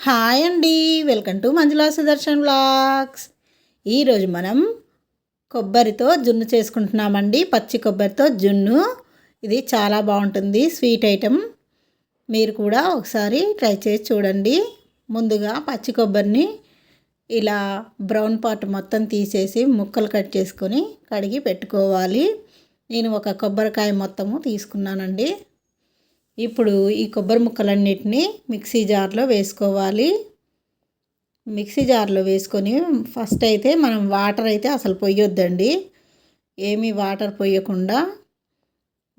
Hi అండి. Welcome to Manjula Sudarshan blogs ఈరోజు మనం కొబ్బరితో జున్ను చేసుకుంటున్నామండి. పచ్చి కొబ్బరితో జున్ను. ఇది చాలా బాగుంటుంది. Sweet item. మీరు కూడా ఒకసారి ట్రై చేసి చూడండి. ముందుగా పచ్చి కొబ్బరిని ఇలా బ్రౌన్ పార్ట్ మొత్తం తీసేసి ముక్కలు కట్ చేసుకొని కడిగి పెట్టుకోవాలి. నేను ఒక కొబ్బరికాయ మొత్తము తీసుకున్నానండి. ఇప్పుడు ఈ కొబ్బరి ముక్కలన్నిటిని మిక్సీ జార్లో వేసుకోవాలి. మిక్సీ జార్లో వేసుకొని ఫస్ట్ అయితే మనం వాటర్ అయితే అసలు పొయ్యొద్దండి. ఏమీ వాటర్ పొయ్యకుండా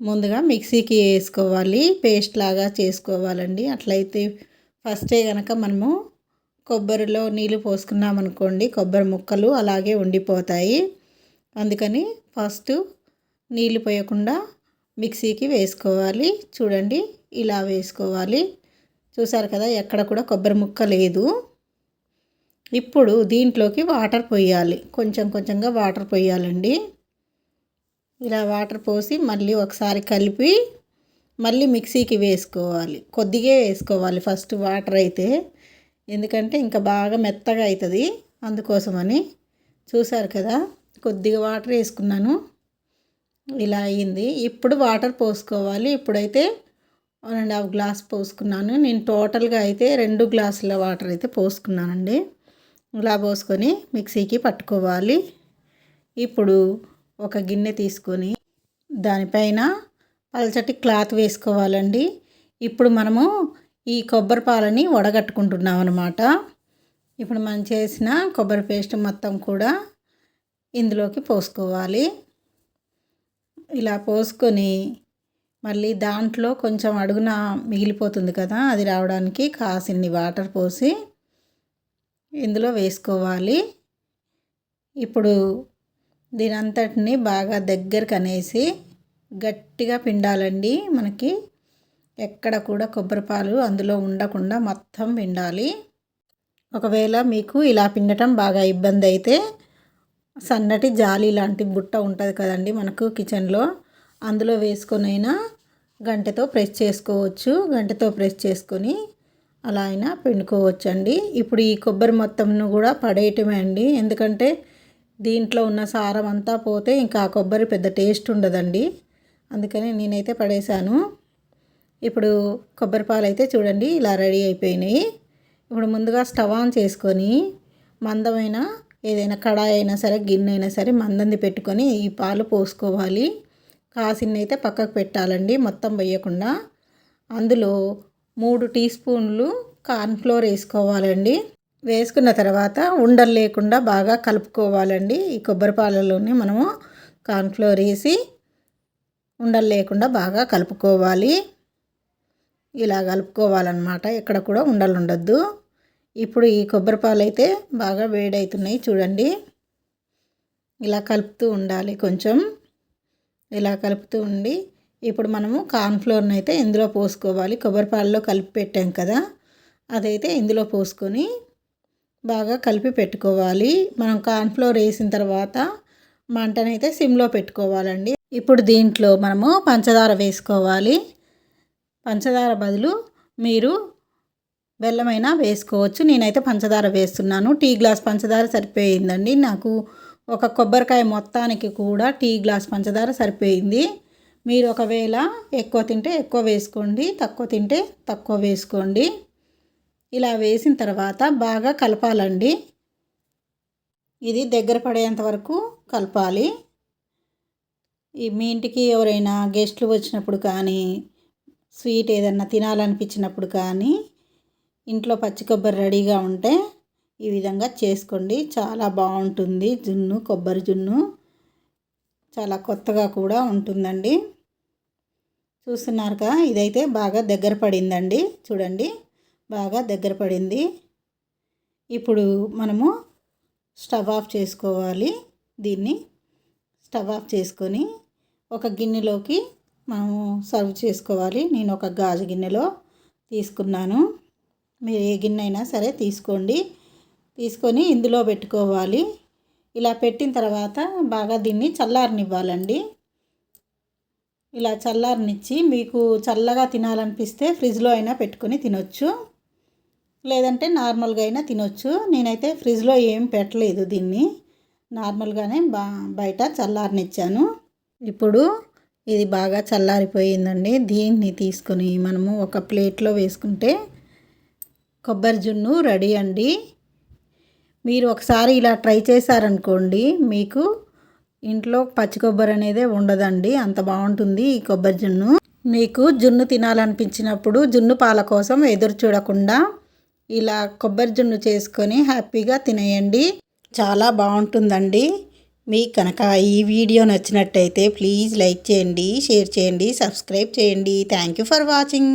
ముందుగా మిక్సీకి వేసుకోవాలి. పేస్ట్ లాగా చేసుకోవాలండి. అట్లయితే ఫస్టే కనుక మనము కొబ్బరిలో నీళ్ళు పోసుకున్నామనుకోండి కొబ్బరి ముక్కలు అలాగే ఉండిపోతాయి. అందుకని ఫస్ట్ నీళ్ళు పోయకుండా మిక్సీకి వేసుకోవాలి. చూడండి ఇలా వేసుకోవాలి. చూసారు కదా ఎక్కడ కూడా కొబ్బరి ముక్క లేదు. ఇప్పుడు దీంట్లోకి వాటర్ పోయాలి. కొంచెం కొంచెంగా వాటర్ పోయాలండి. ఇలా వాటర్ పోసి మళ్ళీ ఒకసారి కలిపి మళ్ళీ మిక్సీకి వేసుకోవాలి. కొద్దిగా వేసుకోవాలి ఫస్ట్ వాటర్ అయితే. ఎందుకంటే ఇంకా బాగా మెత్తగా అవుతుంది అందుకోసమని. చూసారు కదా కొద్దిగా వాటర్ వేసుకున్నాను. ఇలా అయింది ఇప్పుడు వాటర్ పోసుకోవాలి. ఇప్పుడైతే వన్ అండ్ హాఫ్ గ్లాస్ పోసుకున్నాను. నేను టోటల్గా అయితే రెండు గ్లాసుల వాటర్ అయితే పోసుకున్నానండి. ఇలా పోసుకొని మిక్సీకి పట్టుకోవాలి. ఇప్పుడు ఒక గిన్నె తీసుకొని దానిపైన పలచటి క్లాత్ వేసుకోవాలండి. ఇప్పుడు మనము ఈ కొబ్బరి పాలని వడగట్టుకుంటున్నాం అనమాట ఇప్పుడు మనం చేసిన కొబ్బరి పేస్ట్ మొత్తం కూడా ఇందులోకి పోసుకోవాలి. ఇలా పోసుకొని మళ్ళీ దాంట్లో కొంచెం అడుగున మిగిలిపోతుంది కదా అది రావడానికి కాసిన్ని వాటర్ పోసి ఇందులో వేసుకోవాలి. ఇప్పుడు దీనంతటిని బాగా దగ్గరకు అనేసి గట్టిగా పిండాలండి మనకి. ఎక్కడ కూడా కొబ్బరిపాలు అందులో ఉండకుండా మొత్తం పిండాలి. ఒకవేళ మీకు ఇలా పిండటం బాగా ఇబ్బంది అయితే సన్నటి జాలి లాంటి బుట్ట ఉంటుంది కదండి మనకు కిచెన్లో. అందులో వేసుకొనైనా గంటతో ప్రెస్ చేసుకోవచ్చు. గంటతో ప్రెస్ చేసుకొని అలా అయినా పిండుకోవచ్చు అండి ఇప్పుడు ఈ కొబ్బరి మొత్తంను కూడా పడేయటమే అండి. ఎందుకంటే దీంట్లో ఉన్న సారం అంతా పోతే ఇంకా ఆ కొబ్బరి పెద్ద టేస్ట్ ఉండదండి. అందుకని నేనైతే పడేశాను. ఇప్పుడు కొబ్బరి పాలు అయితే చూడండి ఇలా రెడీ అయిపోయినాయి. ఇప్పుడు ముందుగా స్టవ్ ఆన్ చేసుకొని మందమైన ఏదైనా కడాయి అయినా సరే గిన్నె అయినా సరే మందంది పెట్టుకొని ఈ పాలు పోసుకోవాలి. కాసిన్నైతే అయితే పక్కకు పెట్టాలండి మొత్తం వేయకుండా. అందులో మూడు టీ స్పూన్లు కార్న్ఫ్లోర్ వేసుకోవాలండి. వేసుకున్న తర్వాత ఉండలు లేకుండా బాగా కలుపుకోవాలండి. ఈ కొబ్బరి పాలలోనే మనము కార్న్ఫ్లోర్ వేసి ఉండలు లేకుండా బాగా కలుపుకోవాలి. ఇలా కలుపుకోవాలన్నమాట. ఎక్కడ కూడా ఉండలు ఉండద్దు. ఇప్పుడు ఈ కొబ్బరి పాలు అయితే బాగా వేడవుతున్నాయి చూడండి. ఇలా కలుపుతూ ఉండాలి కొంచెం. ఇలా కలుపుతూ ఉండి ఇప్పుడు మనము కార్న్ఫ్లోర్ని అయితే ఇందులో పోసుకోవాలి. కొబ్బరి పాలలో కలిపి పెట్టాం కదా అదైతే ఇందులో పోసుకొని బాగా కలిపి పెట్టుకోవాలి. మనం కార్న్ఫ్లోర్ వేసిన తర్వాత మంటనైతే సిమ్లో పెట్టుకోవాలండి. ఇప్పుడు దీంట్లో మనము పంచదార వేసుకోవాలి. పంచదార బదులు మీరు బెల్లమైనా వేసుకోవచ్చు. నేనైతే పంచదార వేస్తున్నాను. టీ గ్లాస్ పంచదార సరిపోయిందండి. నాకు ఒక కొబ్బరికాయ మొత్తానికి కూడా టీ గ్లాస్ పంచదార సరిపోయింది. మీరు ఒకవేళ ఎక్కువ తింటే ఎక్కువ వేసుకోండి. తక్కువ తింటే తక్కువ వేసుకోండి. ఇలా వేసిన తర్వాత బాగా కలపాలండి. ఇది దగ్గర పడేంత వరకు కలపాలి. ఈ మీ ఇంటికి ఎవరైనా గెస్ట్లు వచ్చినప్పుడు కానీ స్వీట్ ఏదన్నా తినాలనిపించినప్పుడు కానీ ఇంట్లో పచ్చి కొబ్బరి రెడీగా ఉంటే ఈ విధంగా చేసుకోండి. చాలా బాగుంటుంది జున్ను కొబ్బరి జున్ను. చాలా కొత్తగా కూడా ఉంటుందండి. చూస్తున్నారుగా ఇదైతే బాగా దగ్గర పడిందండి. చూడండి బాగా దగ్గర పడింది. ఇప్పుడు మనము స్టవ్ ఆఫ్ చేసుకోవాలి. దీన్ని స్టవ్ ఆఫ్ చేసుకొని ఒక గిన్నెలోకి మనము సర్వ్ చేసుకోవాలి. నేను ఒక గాజు గిన్నెలో తీసుకున్నాను. మీరు ఏ గిన్నె అయినా సరే తీసుకోండి. తీసుకొని ఇందులో పెట్టుకోవాలి. ఇలా పెట్టిన తర్వాత బాగా దీన్ని చల్లారనివ్వాలండి. ఇలా చల్లారనిచ్చి మీకు చల్లగా తినాలనిపిస్తే ఫ్రిడ్జ్లో అయినా పెట్టుకొని తినొచ్చు. లేదంటే నార్మల్గా అయినా తినొచ్చు. నేనైతే ఫ్రిడ్జ్లో ఏం పెట్టలేదు దీన్ని. నార్మల్గానే బా బయట చల్లారనిచ్చాను. ఇప్పుడు ఇది బాగా చల్లారిపోయిందండి. దీన్ని తీసుకొని మనము ఒక ప్లేట్లో వేసుకుంటే కొబ్బరి జున్ను రెడీ అండి. మీరు ఒకసారి ఇలా ట్రై చేశారనుకోండి మీకు ఇంట్లో పచ్చి కొబ్బరి అనేది ఉండదండి. అంత బాగుంటుంది ఈ కొబ్బరి జున్ను మీకు జున్ను తినాలనిపించినప్పుడు జున్ను పాల కోసం ఎదురు చూడకుండా ఇలా కొబ్బరి జున్ను చేసుకొని హ్యాపీగా తినేయండి. చాలా బాగుంటుందండి. మీకు కనుక ఈ వీడియో నచ్చినట్టయితే ప్లీజ్ లైక్ చేయండి షేర్ చేయండి సబ్స్క్రైబ్ చేయండి. Thank you for watching.